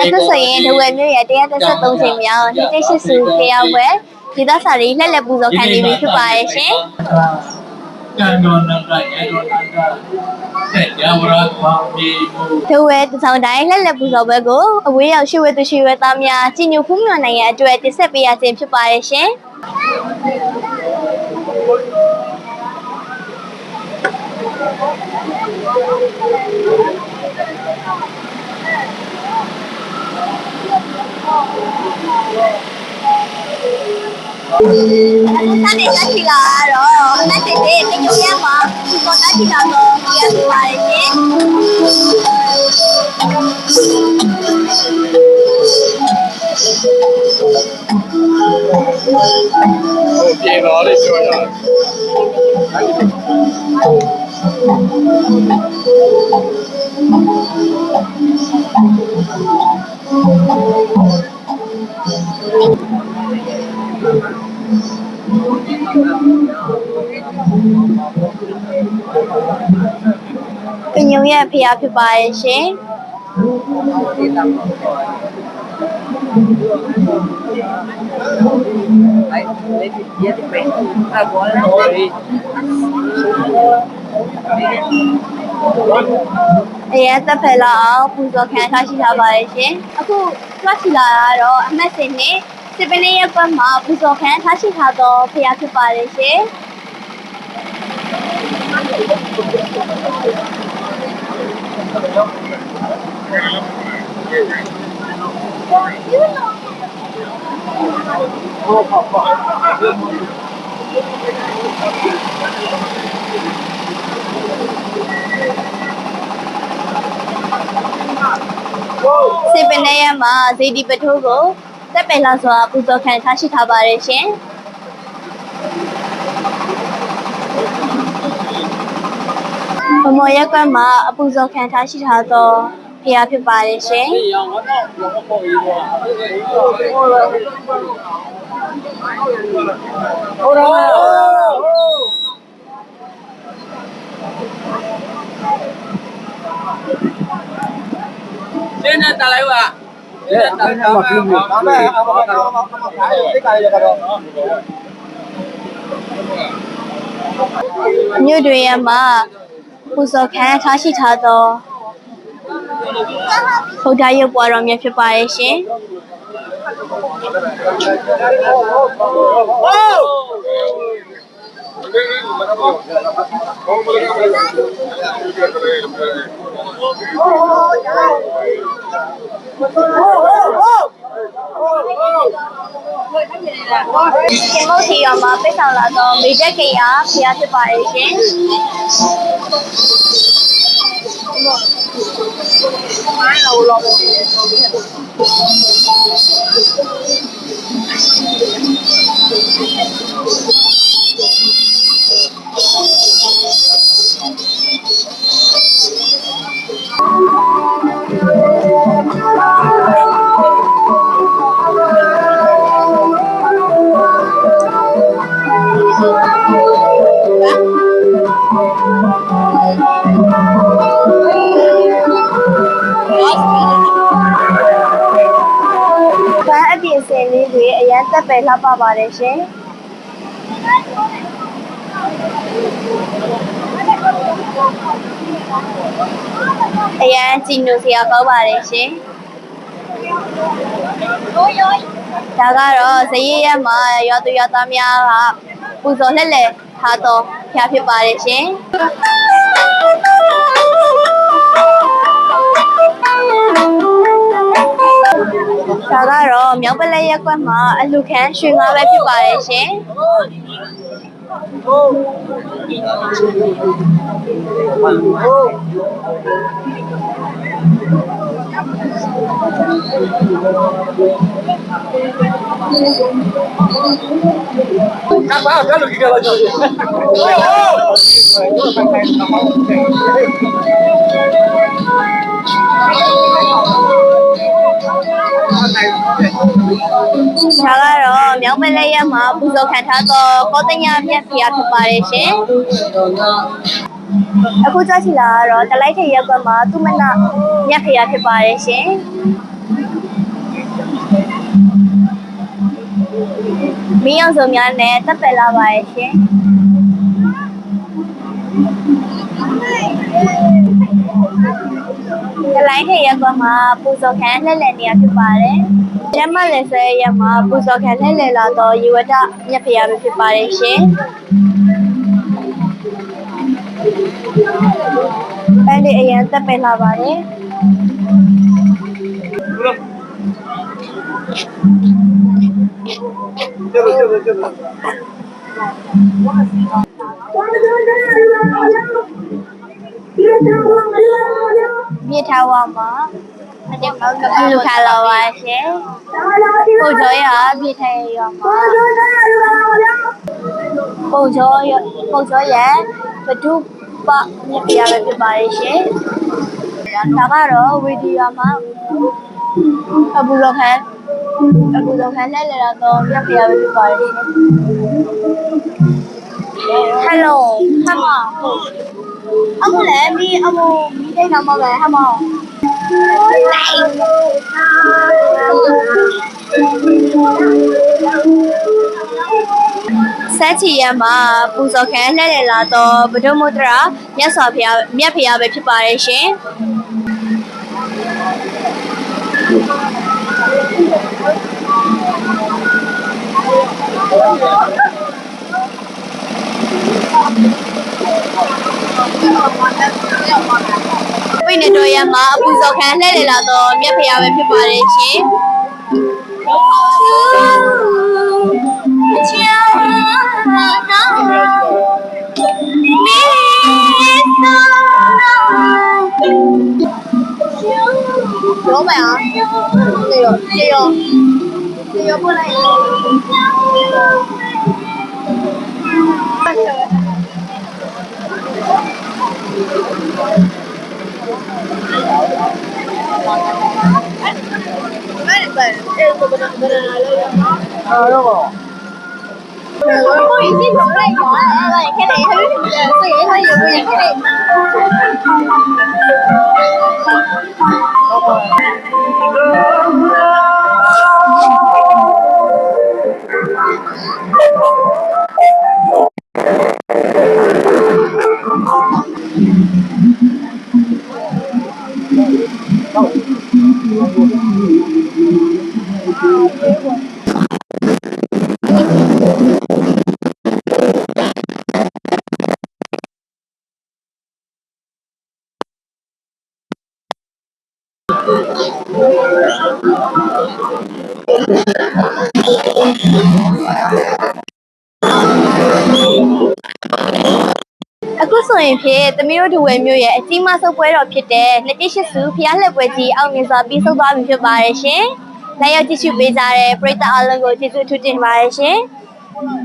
အခုဆိုရင်ဒဝယ်မြို့ရဲ့133ချိန်မြောက်နှစ်တိရှိစုဖျောက်ပွဲဒေသစာရီလက်လက်ပူဇော်ခံနေပြီဖြစ်ပါရဲ့ရှင်ကံတော်နာကရေတော်နာကတဲ့ရဝရဘာပြေကိုဒဝယ်တစောင်းတိုင်းလက်လက်ပူဇော်ပွဲကိုအဝေးရောက်ရှိဝဲသူရှိဝဲသားများကြည်ညိုဖူးမြော်နိုင်ငံအတွက်တင်ဆက်ပေးရခြင်းဖြစ်ပါရဲ့ရှင် စတဲ့လက်ရှိလာတော့အမတ်တင်တဲ့တညိုရမှာဒီပေါ်တက်ချီလာတော့ပြရပါရဲ့ရှင် ပြေတော်လေးပြောရအောင်ကညုံရဲ့ဖျားဖြစ်ပါရဲ့ရှင် Ay, ya te ven. Agora não foi. အ ရင်သက်ဖယ်လာအောင်ပူဇော်ခံထားရှိထားပါရဲ့ရှင်အခုတွားချီလာတာတော့အမတ်စင်နဲ့စစ်ပင်းရဲ့ဘက်မှာပူဇော်ခံထားရှိထားသောဖျားဖြစ်ပါရဲ့ရှင် စေပနေရမှာဇေဒီပထိုးကိုတက်ပယ်လာစွာပူဇော်ခံထားရှိထားပါတယ်ရှင်။ဘမောရက်ကွက်မှာအပူဇော်ခံထားရှိထားသောဖျားဖြစ်ပါတယ်ရှင်ဒီရောငါတော့ဘောပေါ်ရေးတော့ဟိုတော့ Sino na talaga? အဲအဲ့ဒါမှပြည့်ပြီဒါမဲ့အမကတော့တိတ်ကြရကတော့။မြို့တွေရမှာပူဇော်ခံထားရှိထားသောဘုရားရုပ်ပွားတော်မြတ်ဖြစ်ပါတယ်ရှင်။ ရှင်မုတ်တီရောမှာပိတ်ဆောင်လာတော့မေတ္တကေယဖျားဖြစ်ပါရဲ့ရှင်။ဘာ အပြင်စင်လေးတွေအရန်သက်ပယ်လှပပါတယ်ရှင်။အရန်ကြည်နူစရာကောင်းပါတယ်ရှင်။ဒါကတော့ဇရေရက်မှာရွာသူရွာသားများကပူဇော်လှည့်လည်ထားသော ဖျားဖြစ်ပါတယ်ရှင်။ဒါကတော့မြောက်ပလဲရက်ကွက်မှာအလူခန်းရွှေငါးပဲဖြစ်ပါတယ်ရှင်။ ကပ်ပါကလို့ကြည့်ကြပါကြောဒါကတော့မြောက်မလဲရက်မှာပူဇော်ခံထားသောကောတညာမြတ်ဖျားဖြစ်ပါတယ်ရှင်။အခုကြွချီလာကတော့တလိုက်ထရက်ကွက်မှာသူမနမြတ်ဖျားဖြစ်ပါတယ်ရှင်။ မင်းအောင်စုံများနဲ့တက်ပယ်လာပါရဲ့ရှင်တလိုင်းခေရက်ကွာမှာပူဇော်ခံလှည့်လည်နေရဖြစ်ပါတယ်။ကျမ်းမလက်ဆွဲရက်မှာပူဇော်ခံလှည့်လည်လာတော့ရေဝတ္တမြတ်ဖရာပဲဖြစ်ပါတယ်ရှင်။ပန်းလေးအရင်တက်ပယ်လာပါတယ်။ မြေထားဝမှာအတက်ကောက်ကလူခါလာပါရှင်။ပုံကျော်ရမြေထိုင်ရမှာပုံကျော်ရပုံကျော်ရဘဒုပမြပြရပဲဖြစ်ပါရဲ့ရှင်။ဒါကတော့ဝီဒီယိုမှာအဘူလောခန် အဘူလောခန်နဲ့လည်းတော့မြပြရပဲဖြစ်ပါရဲ့ရှင်။ Hello ဟမဟုတ်အခုလည်းမီးအမိုးမီးတိတ်တော့မပဲဟမောဆက်ချီရမှာပူဇော်ခံလှည့်လည်လာတော့ဗဒုမုဒ္ဒရာမြတ်စွာဘုရားမြတ်ဖရာပဲဖြစ်ပါတယ်ရှင် ဝိနေတော်ရမှာအပူဇော်ခံလှည့်လည်လာတော့မြတ်ဖရာပဲဖြစ်ပါတယ်ရှင် 有没有？这有，这有，这有过来。 ờ đúng rồi có những cái thứ này nhỏ lẻ là cái này thứ suy nghĩ hơi nhiều bây giờ cái này အခုဆိုရင်ဖြင့်သမီးတို့ဒူဝဲမျိုးရဲ့အကြီးမားဆုံးပွဲတော်ဖြစ်တဲ့နှစ်တိရှိစုဖျားလှည့်ပွဲကြီးအောင်မြင်စွာပြီးဆုံးသွားပြီဖြစ်ပါတယ်ရှင်။လက်ရောက်ကြည့်ရှုပေးကြတဲ့ပရိသတ်အားလုံးကိုကျေးဇူးထူးတင်ပါတယ်ရှင်။